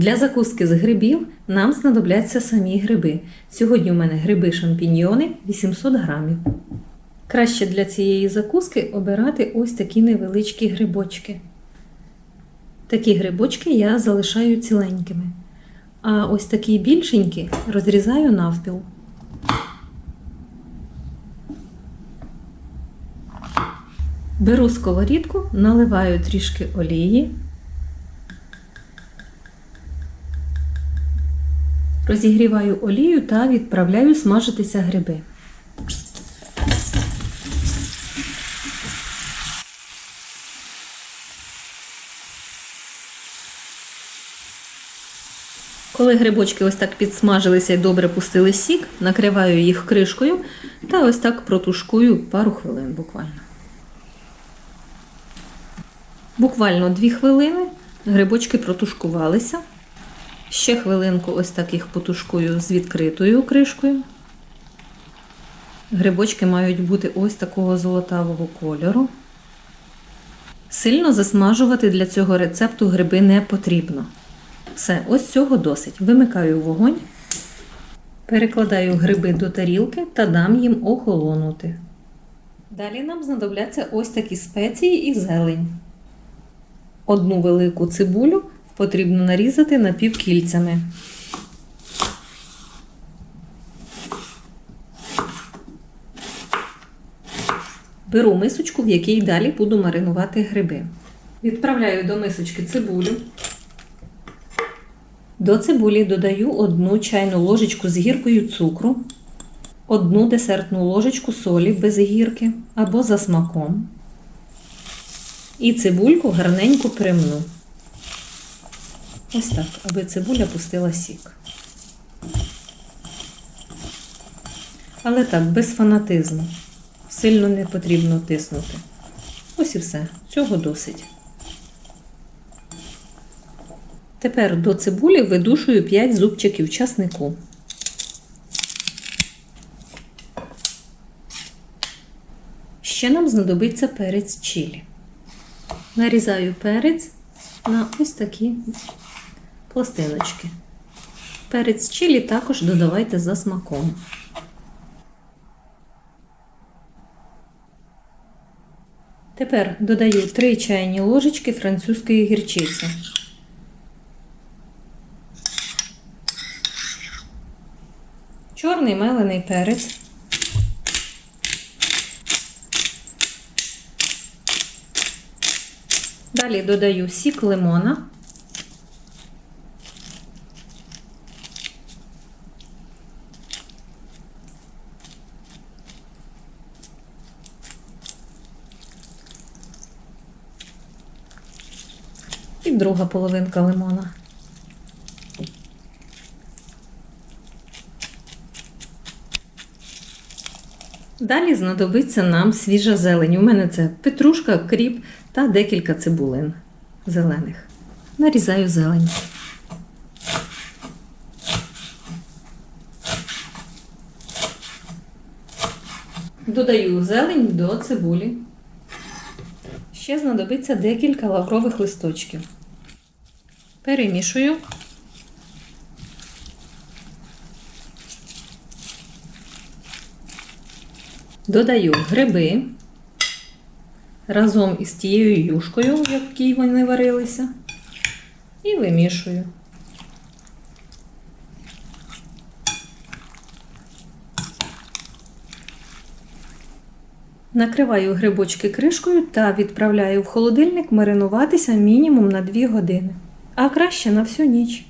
Для закуски з грибів нам знадобляться самі гриби. Сьогодні у мене гриби шампіньйони 800 грамів. Краще для цієї закуски обирати ось такі невеличкі грибочки. Такі грибочки я залишаю ціленькими. А ось такі більшенькі розрізаю навпіл. Беру сковорідку, наливаю трішки олії. Розігріваю олію та відправляю смажитися гриби. Коли грибочки ось так підсмажилися і добре пустили сік, накриваю їх кришкою та ось так протушкую пару хвилин буквально. Буквально 2 хвилини грибочки протушкувалися. Ще хвилинку ось так їх потушкую з відкритою кришкою. Грибочки мають бути ось такого золотавого кольору. Сильно засмажувати для цього рецепту гриби не потрібно. Все, ось цього досить. Вимикаю вогонь, перекладаю гриби до тарілки та дам їм охолонути. Далі нам знадобляться ось такі спеції і зелень. Одну велику цибулю потрібно нарізати напівкільцями. Беру мисочку, в якій далі буду маринувати гриби. Відправляю до мисочки цибулю. До цибулі додаю одну чайну ложечку з гіркою цукру, одну десертну ложечку солі без гірки або за смаком. І цибульку гарненько примну. Ось так, аби цибуля пустила сік. Але так, без фанатизму. Сильно не потрібно тиснути. Ось і все. Цього досить. Тепер до цибулі видушую 5 зубчиків часнику. Ще нам знадобиться перець чилі. Нарізаю перець на ось такі пластиночки. Перець чилі також додавайте за смаком. Тепер додаю 3 чайні ложечки французької гірчиці. Чорний мелений перець. Далі додаю сік лимона. І друга половинка лимона. Далі знадобиться нам свіжа зелень. У мене це петрушка, кріп та декілька цибулин зелених. Нарізаю зелень. Додаю зелень до цибулі. Ще знадобиться декілька лаврових листочків. Перемішую. Додаю гриби разом із тією юшкою, в якій вони варилися, і вимішую. Накриваю грибочки кришкою та відправляю в холодильник маринуватися мінімум на 2 години, а краще на всю ніч.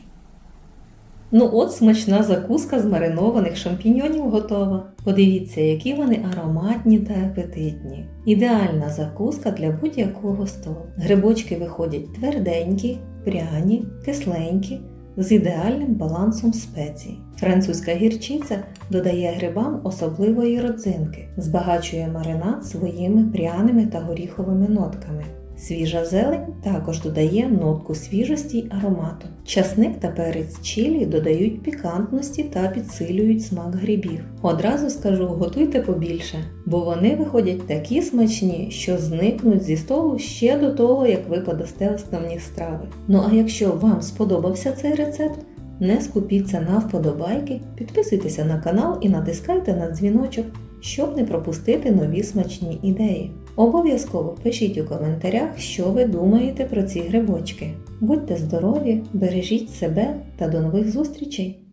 Ну от смачна закуска з маринованих шампіньйонів готова. Подивіться, які вони ароматні та апетитні. Ідеальна закуска для будь-якого столу. Грибочки виходять тверденькі, пряні, кисленькі, з ідеальним балансом спецій. Французька гірчиця додає грибам особливої родзинки, збагачує маринад своїми пряними та горіховими нотками. Свіжа зелень також додає нотку свіжості й аромату. Часник та перець чилі додають пікантності та підсилюють смак грибів. Одразу скажу, готуйте побільше, бо вони виходять такі смачні, що зникнуть зі столу ще до того, як ви подасте основні страви. Ну а якщо вам сподобався цей рецепт, не скупіться на вподобайки, підписуйтеся на канал і натискайте на дзвіночок, щоб не пропустити нові смачні ідеї. Обов'язково пишіть у коментарях, що ви думаєте про ці грибочки. Будьте здорові, бережіть себе та до нових зустрічей!